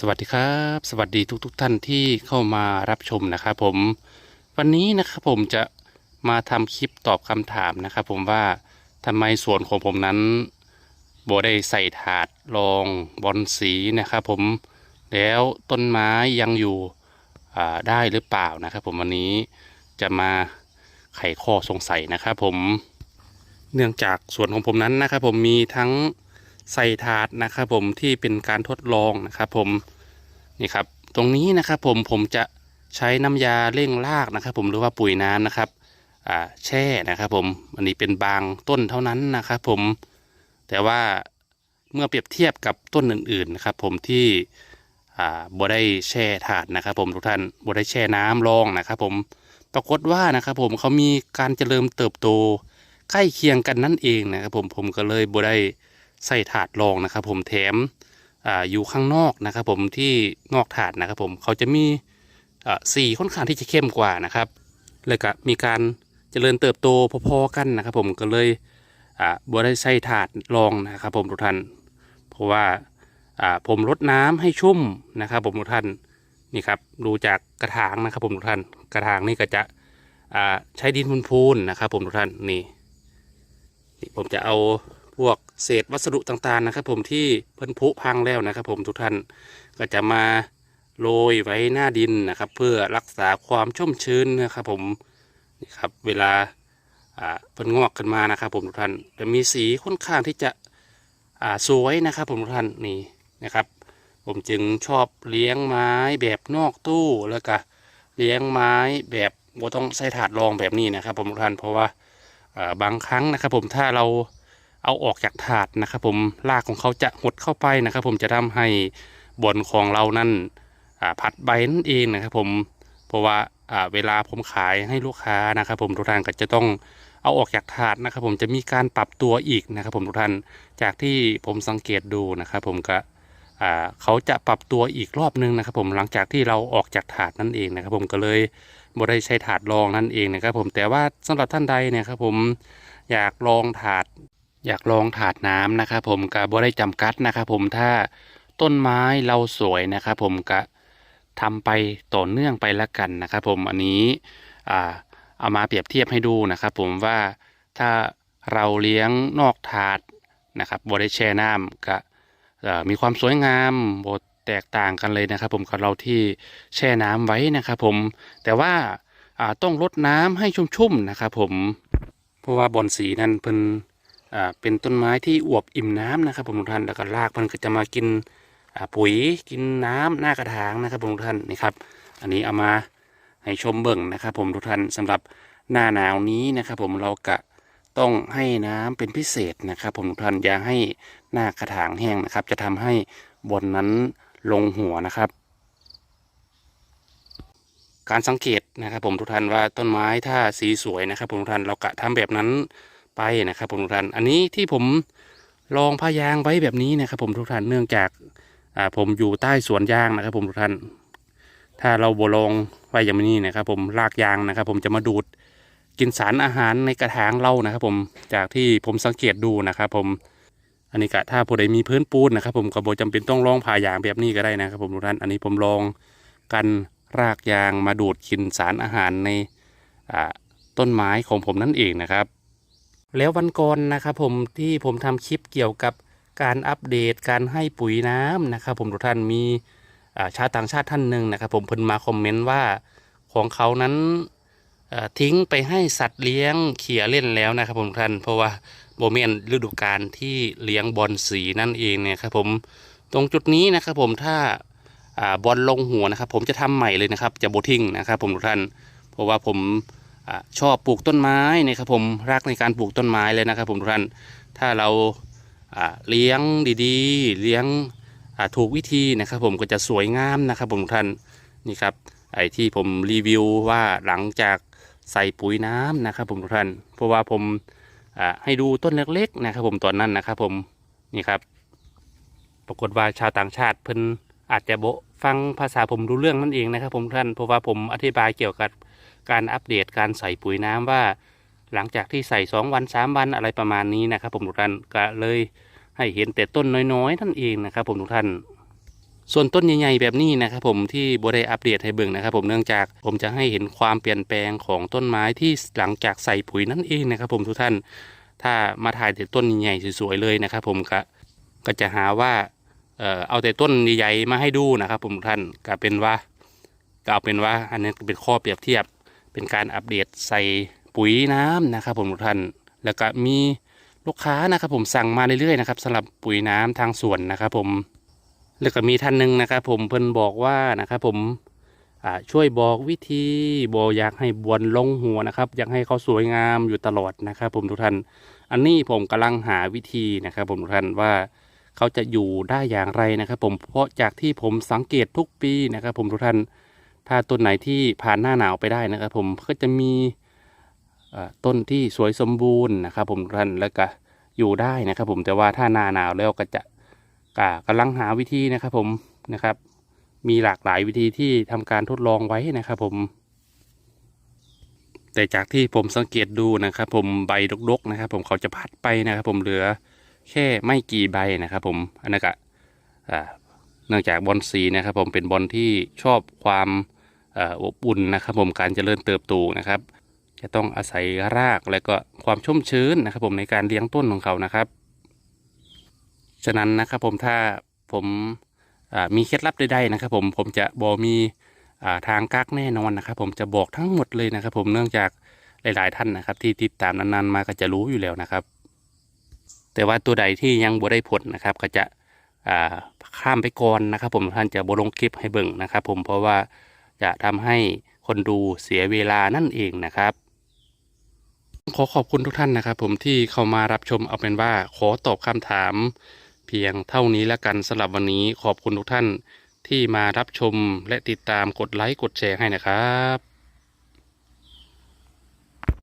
สวัสดีครับ สวัสดีทุกๆทท่านที่เข้ามารับชมนะครับผมวันนี้นะครับผมจะมาทำคลิปตอบคำถามนะครับผมว่าทำไมสวนของผมนั้นโบได้ใส่ถาดรองบอลสีนะครับผมแล้วต้นไม้ยังอยู่ได้หรือเปล่านะครับ ผมวันนี้จะมาไขข้อสงสัยนะครับผมเนื่องจากสวนของผมนั้นนะครับผมมีทั้ง ใส่ถาดนะครับผมที่เป็นการทดลองนะครับผมนี่ครับตรงนี้นะครับผมผมจะใช้น้ำยาเร่งรากนะครับ ผมหรือว่าปุ๋ยน้ำนะครับแช่นะครับผมอันนี้เป็นบางต้นเท่านั้นนะครับผมแต่ว่าเมื่อเปรียบเทียบกับต้นอื่นๆนะครับผมที่บ่ได้แช่ถาดนะครับ ผมทุกท่านบ่ได้แช่น้ำรองนะครับผมปรากฏว่านะครับผมเขามีการเจริญเติบโตใกล้เคียงกันนั่นเองนะครับผมผมก็เลยบ่ได้ ใส่ถาดรองนะครับ ผมแถมออยู่ข้างนอกนะครับ ผมที่นอกถาดนะครับผมเขาจะมีสีค่อนข้างที่จะเข้มกว่านะครับเลยก็มีการเจริญเติบโตพอๆกันนะครับ ผมก็เลยอ่าบัได้ใส่ถาดรองนะครับ ผมทุกท่านเพราะว่าผมรดน้ำให้ชุ่มนะครับ ผมทุกท่านนี่ครับดูจากกระถางนะครับ ผมทุกท่านกระถางนี่ก็จะใช้ดินพูนๆนะครับ ผมทุกท่านนี่นี่ผมจะเอา พวกเศษวัสดุต่างๆนะครับ ผมที่เพิ่นผุพังแล้วนะครับ ผมทุกท่านก็จะมาโรยไว้หน้าดินนะครับ เพื่อรักษาความชุ่มชื้นนะครับ ผมนี่ครับเวลาเพิ่นงอกขึ้นมานะครับ ผมทุกท่านจะมีสีค่อนข้างที่จะสวยนะครับ ผมทุกท่านนี่นะครับ ผมจึงชอบเลี้ยงไม้แบบนอกตู้แล้วก็เลี้ยงไม้แบบบ่ต้องใส่ถาดรองแบบนี้นะครับ ผมทุกท่านเพราะว่าบางครั้งนะครับ ผมถ้าเรา เอาออกจากถาดนะครับผมรากของเขาจะหดเข้าไปนะครับ ผมจะทำให้บนของเรานั่นผัดใบนั่นเองนะครับ ผมเพราะว่าเวลาผมขายให้ลูกค้านะครับ ผมทุกท่านก็จะต้องเอาออกจากถาดนะครับ ผมจะมีการปรับตัวอีกนะครับ ผมทุกท่านจากที่ผมสังเกตดูนะครับ ผมก็เขาจะปรับตัวอีกรอบนึงนะครับ ผมหลังจากที่เราออกจากถาดนั่นเองนะครับ ผมก็เลยบ่ได้ใช้ถาดรองนั่นเองนะครับ ผมแต่ว่าสำหรับท่านใดเนี่ยครับ ผมอยากลองถาด อยากลองถาดน้ำนะครับผมก็บ่ได้จำกัดนะครับผมถ้าต้นไม้เราสวยนะครับผมก็ทำไปต่อเนื่องไปละกันนะครับผมอันนี้อ่าเอามาเปรียบเทียบให้ดูนะครับผมว่าถ้าเราเลี้ยงนอกถาดนะครับบ่ได้แช่น้ำก็มีความสวยงามบ่แตกต่างกันเลยนะครับ ผมกับเราที่แช่น้ำไว้นะครับผมแต่ว่าต้องรดน้ำให้ชุ่มๆนะครับผมเพราะว่าบอนสีนั่นเพิ่น อ่าเป็นต้นไม้ที่อวบอิ่มน้ำนะครับผมทุกท่านแล้วก็รากมันก็จะมากินอ่าปุ๋ยกินน้ำหน้ากระถางนะครับผมทุกท่านนี่ครับ อันนี้เอามาให้ชมเบิ่งนะครับ ผมทุกท่านสำหรับหน้าหนาวนี้นะครับ ผมเรากะต้องให้น้ำเป็นพิเศษนะครับ ผมทุกท่านอย่าให้หน้ากระถางแห้งนะครับ จะทำให้บนนั้นลงหัวนะครับ การสังเกตนะครับ ผมทุกท่านว่าต้นไม้ถ้าสีสวยนะครับ ผมทุกท่านเรากะทำแบบนั้น ไปนะครับผมทุกท่าน อันนี้ที่ผมลองพายางไว้แบบนี้นะครับผมทุกท่าน เนื่องจากผมอยู่ใต้สวนยางนะครับผมทุกท่าน ถ้าเราบลองไว้อย่างนี้นะครับ ผมรากยางนะครับ ผมจะมาดูดกินสารอาหารในกระถางเรานะครับ ผมจากที่ผมสังเกตดูนะครับ ผมอันนี้ก็ถ้าผู้ใดมีพื้นปูนนะครับ ผมก็บ่จำเป็นต้องลองผ่ายางแบบนี้ก็ได้นะครับผมทุกท่าน อันนี้ผมลองกันรากยางมาดูดกินสารอาหารในต้นไม้ของผมนั่นเองนะครับ แล้ววันก่อนนะครับผมที่ผมทำคลิปเกี่ยวกับการอัปเดตการให้ปุ๋ยน้ำนะครับ ผมทุกท่านมีชาวต่างชาติท่านหนึ่งนะครับ ผมเพิ่นมาคอมเมนต์ว่าของเขานั้นทิ้งไปให้สัตว์เลี้ยงเขี่ยเล่นแล้วนะครับผมท่านเพราะว่าโบเมนฤดูกาลที่เลี้ยงบอลสีนั่นเองเนี่ยครับผมตรงจุดนี้นะครับผมถ้าอบอลลงหัวนะครับ ผมจะทำใหม่เลยนะครับ จะโบทิ้งนะครับ ผมทุกท่าน เพราะว่าผม ชอบปลูกต้นไม้นะครับผมรักในการปลูกต้นไม้เลยนะครับผมทุกท่านถ้าเราเลี้ยงดีๆ เลี้ยงถูกวิธีนะครับผมก็จะสวยงามนะครับผมทุกท่านนี่ครับไอ้ที่ผมรีวิวว่าหลังจากใส่ปุ๋ยน้ำนะครับผมทุกท่านเพราะว่าผมให้ดูต้นเล็กๆนะครับผมตอนนั้นนะครับผมนี่ครับ ปรากฏว่าชาวต่างชาติเพิ่นอาจจะโบฟังภาษาผมรู้เรื่องนั่นเองนะครับผมท่านเพราะว่าผมอธิบายเกี่ยวกับ การอัปเดตการใส่ปุ๋ยน้ำว่า หลังจากที่ใส่สองวันสามวันอะไรประมาณนี้นะครับ ผมทุกท่านก็เลยให้เห็นแต่ต้นน้อยๆนั่นเองนะครับ ผมทุกท่าน ส่วนต้นใหญ่ๆแบบนี้นะครับ ผมที่บได้อัปเดตให้เบิ่งนะครับ ผมเนื่องจากผมจะให้เห็นความเปลี่ยนแปลงของต้นไม้ที่หลังจากใส่ปุ๋ยนั่นเองนะครับ ผมทุกท่าน ถ้ามาถ่ายแต่ต้นใหญ่ๆสวยๆเลยนะครับ ผมก็ก็จะหาว่าเออเอาแต่ต้นใหญ่ๆมาให้ดูนะครับ ผมทุกท่านก็เป็นว่าก็เอาเป็นว่า อันนี้เป็นข้อเปรียบเทียบ เป็นการอัปเดตใส่ปุ๋ยน้ำนะครับ ผมทุกท่าน แล้วก็มีลูกค้านะครับ ผมสั่งมาเรื่อยๆนะครับสำหรับปุ๋ยน้ำทางสวนนะครับ ผม แล้วก็มีท่านหนึ่งนะครับ ผมเพิ่นบอกว่านะครับ ผมช่วยบอกวิธีบออยากให้บวนลงหัวนะครับ อยากให้เขาสวยงามอยู่ตลอดนะครับ ผมทุกท่าน อันนี้ผมกำลังหาวิธีนะครับ ผมทุกท่านว่าเขาจะอยู่ได้อย่างไรนะครับ ผมเพราะจากที่ผมสังเกตทุกปีนะครับ ผมทุกท่าน ถ้าต้นไหนที่ผ่านหน้าหนาวไปได้นะครับ ผมก็จะมีต้นที่สวยสมบูรณ์นะครับ ผมท่านแล้วก็อยู่ได้นะครับ ผมแต่ว่าถ้าหน้าหนาวแล้วก็จะกากำลังหาวิธีนะครับ ผมนะครับ มีหลากหลายวิธีที่ทำการทดลองไว้นะครับ ผม แต่จากที่ผมสังเกตดูนะครับ ผมใบดกๆนะครับ ผมเขาจะพัดไปนะครับ ผมเหลือแค่ไม่กี่ใบนะครับ ผมอันนั้นก็เนื่องจากบอลสีนะครับ ผมเป็นบอลที่ชอบความ อบอุ่นนะครับผมการเจริญเติบโตนะครับ จะต้องอาศัยรากและก็ความชุ่มชื้นนะครับ ผมในการเลี้ยงต้นของเขานะครับ ฉะนั้นนะครับผมถ้าผมมีเคล็ดลับใดๆนะครับ ผมผมจะบอกมีทางกักแน่นอนนะครับ ผมจะบอกทั้งหมดเลยนะครับ ผมเนื่องจากหลายๆท่านนะครับ ที่ติดตามนานๆมาก็จะรู้อยู่แล้วนะครับ แต่ว่าตัวใดที่ยังบ่ได้ผลนะครับ ก็จะข้ามไปก่อนนะครับ ผมท่านจะบ่ลงคลิปให้เบิ่งนะครับ ผมเพราะว่า จะทำให้คนดูเสียเวลานั่นเองนะครับ ขอขอบคุณทุกท่านนะครับ ผมที่เข้ามารับชมเอาเป็นว่าขอตอบคำถาม เพียงเท่านี้แล้วกันสำหรับวันนี้ขอบคุณทุกท่านที่มารับชมและติดตามกดไลค์กดแชร์ให้นะครับ